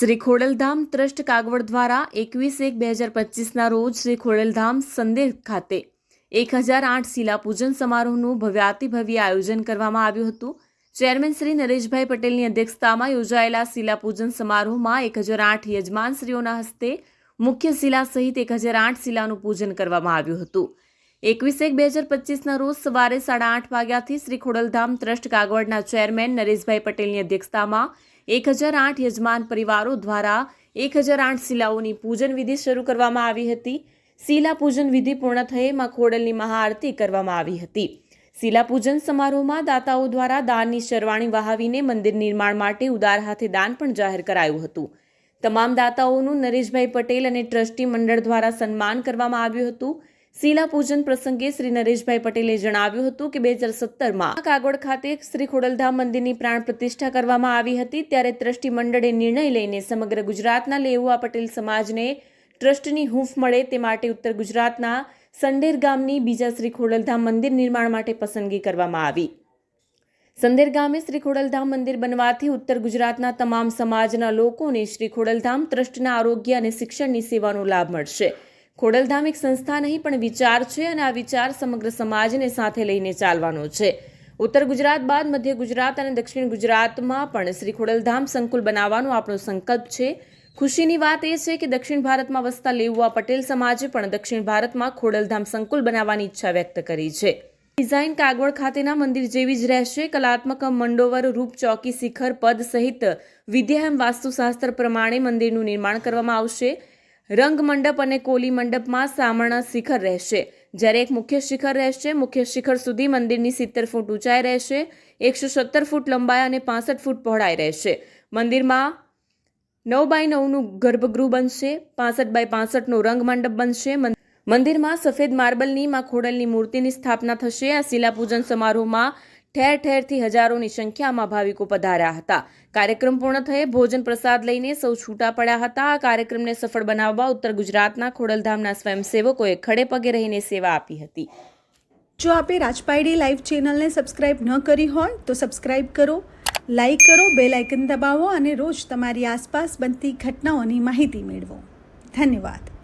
Shri Khodaldham trust Kagvad દ્વારા એકવીસ એક બે હજાર પચીસના રોજ શ્રી ખોડલધામ સંદેહ ખાતે એક હજાર આઠ શિલાપૂજન સમારોહનું ભવ્યાતિભવ્ય આયોજન કરવામાં આવ્યું હતું. ચેરમેન શ્રી નરેશભાઈ પટેલની અધ્યક્ષતામાં યોજાયેલા શિલાપૂજન સમારોહમાં એક હજાર આઠ યજમાનશ્રીઓના હસ્તે મુખ્ય શિલા સહિત એક હજાર આઠ શિલાનું પૂજન કરવામાં આવ્યું હતું. એકવીસ એક બે હજાર પચીસના રોજ સવારે સાડા આઠ વાગ્યાથી શ્રી ખોડલધામ ટ્રસ્ટ કાગવડના ચેરમેન નરેશભાઈ પટેલની અધ્યક્ષતામાં એક હજાર આઠ યજમાન પરિવારો દ્વારા એક હજાર આઠ શિલાઓની પૂજન વિધિ શરૂ કરવામાં આવી હતી. શિલા પૂજન વિધિ પૂર્ણ થયે માં ખોડલની મહાઆરતી કરવામાં આવી હતી. શિલા પૂજન સમારોહમાં દાતાઓ દ્વારા દાનની શરવાણી વહાવીને મંદિર નિર્માણ માટે ઉદાર હાથે દાન પણ જાહેર કરાયું હતું. તમામ દાતાઓનું નરેશભાઈ પટેલ અને ટ્રસ્ટી મંડળ દ્વારા સન્માન કરવામાં આવ્યું હતું. શિલા પૂજન પ્રસંગે શ્રી નરેશભાઈ પટેલે જણાવ્યું હતું કે બે હજાર સત્તરમાં કાગોડ ખાતે શ્રી ખોડલધામ મંદિરની પ્રાણ પ્રતિષ્ઠા કરવામાં આવી હતી. ત્યારે ટ્રસ્ટી મંડળે નિર્ણય લઈને સમગ્ર ગુજરાતના લેઉઆ પટેલ સમાજને ટ્રસ્ટની હૂંફ મળે તે માટે ઉત્તર ગુજરાતના સંડેર ગામની બીજા શ્રી ખોડલધામ મંદિર નિર્માણ માટે પસંદગી કરવામાં આવી. સંદેર ગામે શ્રી ખોડલધામ મંદિર બનવાથી ઉત્તર ગુજરાતના તમામ સમાજના લોકોને શ્રી ખોડલધામ ટ્રસ્ટના આરોગ્ય અને શિક્ષણની સેવાનો લાભ મળશે. ખોડલધામ એક સંસ્થા નહીં, પણ વિચાર છે અને આ વિચાર સમગ્ર સમાજને સાથે લઈને ચાલવાનો છે. ઉત્તર ગુજરાત બાદ મધ્ય ગુજરાત અને દક્ષિણ ગુજરાતમાં પણ શ્રી ખોડલધામ સંકુલ બનાવવાનો આપણો સંકલ્પ છે. ખુશીની વાત એ છે કે દક્ષિણ ભારતમાં વસતા લેવુઆ પટેલ સમાજે પણ દક્ષિણ ભારતમાં ખોડલધામ સંકુલ બનાવવાની ઈચ્છા વ્યક્ત કરી છે. ડિઝાઇન કાગવડ ખાતેના મંદિર જેવી જ રહેશે. કલાત્મક મંડોવર, રૂપ ચોકી, શિખર, પદ સહિત વિદ્યામ વાસ્તુશાસ્ત્ર પ્રમાણે મંદિરનું નિર્માણ કરવામાં આવશે. રંગ મંડપ અને કોલી મંડપમાં સામણા શિખર રહેશે. જ્યારે એક મુખ્ય શિખર રહેશે, મુખ્ય શિખર સુધી મંદિરની સિત્તેર ફૂટ ઊંચાઈ રહેશે, એકસો સત્તર ફૂટ લંબાઈ અને પાસઠ ફૂટ પહોળાઈ રહેશે. મંદિરમાં નવ બાય નવનું ગર્ભગૃહ બનશે, પાસઠ બાય પાસઠનો રંગ મંડપ બનશે મંદિરમાં સફેદ માર્બલની, માં ખોડલની મૂર્તિની સ્થાપના થશે. આ શિલાપૂજન સમારોહમાં ઠેર ઠેરથી હજારોની સંખ્યામાં ભાવિકો પધાર્યા હતા. કાર્યક્રમ પૂર્ણ થયે ભોજન પ્રસાદ લઈને સૌ છૂટા પડ્યા હતા. આ કાર્યક્રમને સફળ બનાવવા ઉત્તર ગુજરાતના ખોડલધામના સ્વયંસેવકોએ ખડે પગે રહીને સેવા આપી હતી. જો આપે રાજપાયડી લાઈવ ચેનલને સબસ્ક્રાઇબ ન કરી હોય તો સબસ્ક્રાઇબ કરો, લાઈક કરો, બેલ આઇકન દબાવો અને રોજ તમારી આસપાસ બનતી ઘટનાઓની માહિતી મેળવો. ધન્યવાદ.